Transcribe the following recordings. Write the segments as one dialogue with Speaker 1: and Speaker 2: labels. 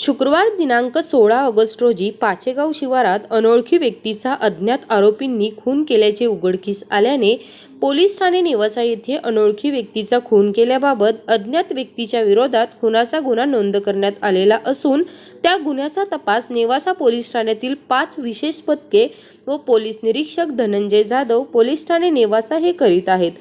Speaker 1: शुक्रवार दिनांक सोळा ऑगस्ट रोजी पाचेगाव शिवारात अनोळखी व्यक्तीचा अज्ञात आरोपींनी खून केल्याचे उघडकीस आल्याने पोलीस ठाणे निवासा येथे अनोळखी व्यक्तीचा खून केल्याबाबत अज्ञात व्यक्तीच्या विरोधात खुनाचा गुन्हा नोंद करण्यात आलेला असून त्या गुन्ह्याचा तपास नेवासा पोलीस ठाण्यातील पाच विशेष पथके व पोलीस निरीक्षक धनंजय जाधव पोलीस ठाणे नेवासा हे करीत आहेत.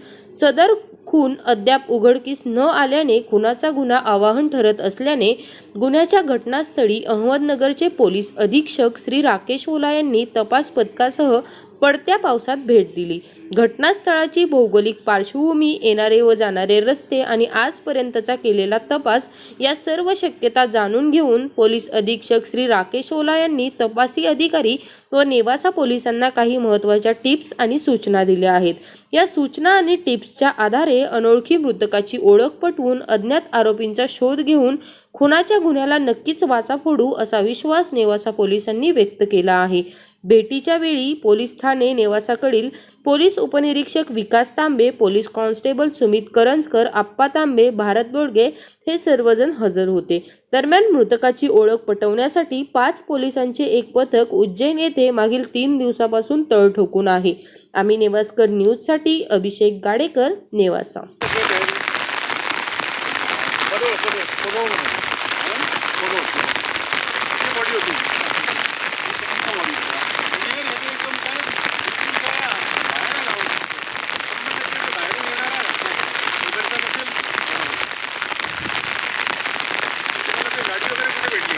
Speaker 1: सदर खून अद्याप उघडकीस न आल्याने खुनाचा गुन्हा आवाहन ठरत असल्याने गुन्ह्याच्या घटनास्थळी अहमदनगरचे पोलीस अधीक्षक श्री राकेश ओला यांनी तपास पथकासह पडत्या पावसात भेट दिली. घटनास्थळाची भौगोलिक पार्श्वभूमी येणारे व जाणारे रस्ते आणि आजपर्यंतचा केलेला तपास या सर्व शक्यता जाणून घेऊन पोलीस अधीक्षक श्री राकेश ओला यांनी तपासी अधिकारी व नेवासा पोलिसांना काही महत्त्वाच्या टिप्स आणि सूचना दिल्या आहेत. या सूचना आणि टिप्सच्या आधारे अनोळखी मृतकाची ओळख पटवून अज्ञात आरोपींचा शोध घेऊन खुनाच्या गुन्ह्याला नक्कीच वाचा फोडू असा विश्वास नेवासा पोलिसांनी व्यक्त केला आहे. भेटीच्या वेळी पोलीस ठाणे नेवासाकडील पोलीस उपनिरीक्षक विकास तांबे पोलीस कॉन्स्टेबल सुमित करंजकर आप्पा तांबे भारत बोडगे हे सर्वजण हजर होते. दरम्यान मृतकाची ओळख पटवण्यासाठी पाच पोलिसांचे एक पथक उज्जैन येथे मागील तीन दिवसापासून तळ ठोकून आहे. आम्ही नेवासकर न्यूजसाठी अभिषेक गाडेकर नेवासा.
Speaker 2: बरोबर बरोबर बरोबर किती बॉडी होती कोणता बॉडी इंजिनियर ह्याचे एकदम काय इथून काय बाहेर आला होता शंभर टक्के बाहेरून येणारा इकडचा नसेल तुम्हाला ते गाडी वगैरे कुठे भेटली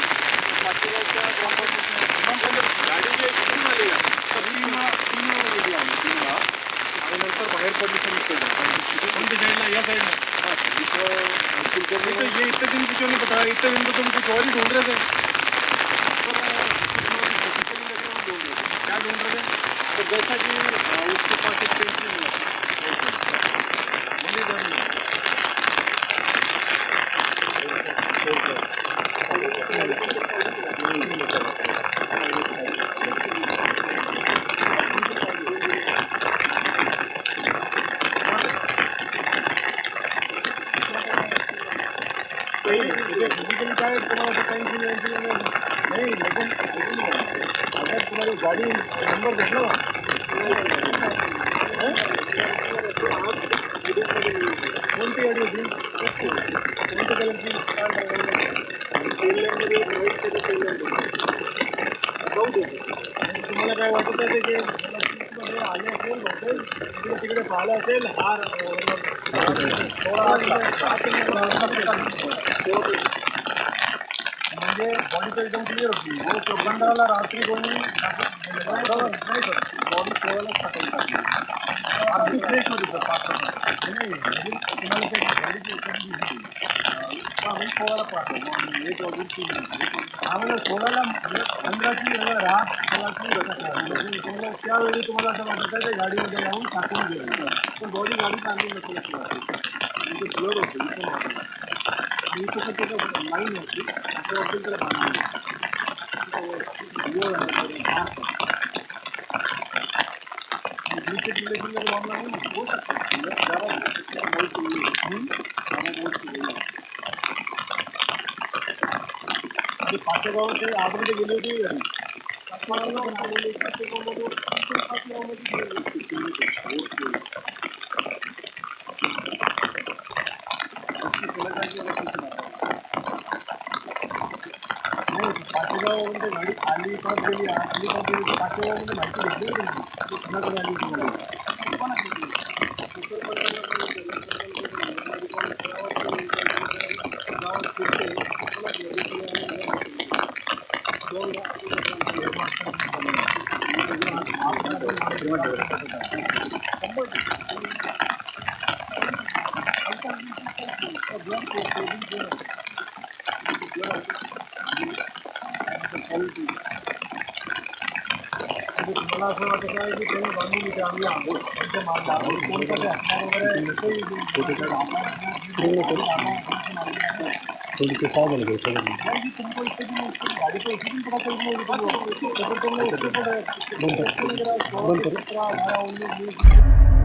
Speaker 2: पाचगावच्या गाडी जे कुठून आली का तीनला तीनला गेली आम्ही तीनला आणि नंतर बाहेर या साईडला हाँ इथं इथं ये इतने दिन की क्यों नहीं इतने दिन तो तुम कुछ और ही ढूंढ रहे थे क्या ढूंढ रहे थे तो. जैसा कि उसके पास एक पेंसिल जाएगी फिजिकली काय तुम्हाला पेंसिल वेंसिल नाही लेकिन लेकिन अगर तुम्हारी गाड़ी नंबर देख कोणती गाडी होती कोणत्या कलरची तुम्हाला काय वाटत आहे की आले असेल बहुतेक तिकडे तिकडे पाहिलं असेल हार म्हणजे बॉडी तर एकदम क्लिअर होती हो प्रबंधाला रात्री कोणी बॉडी सोळाला टाकून टाकली अगदी फ्रेश होती सर पाच एखादी दिसली आम्ही एक वाजून तीन आम्हाला तुम्हाला त्यावेळी तुम्हाला असं वाटत ते गाडीमध्ये जाऊन टाकून गेलं पण बॉडी गाडी चांगली नसेल असं वाटतं म्हणजे होतं कसं त्याचं लाईन होती असं वाटेल तर गाडी खाली परत गेली खाली परत गेली पाचगावमध्ये माहिती भेटली ছোট असं वाटत आहे की कोणी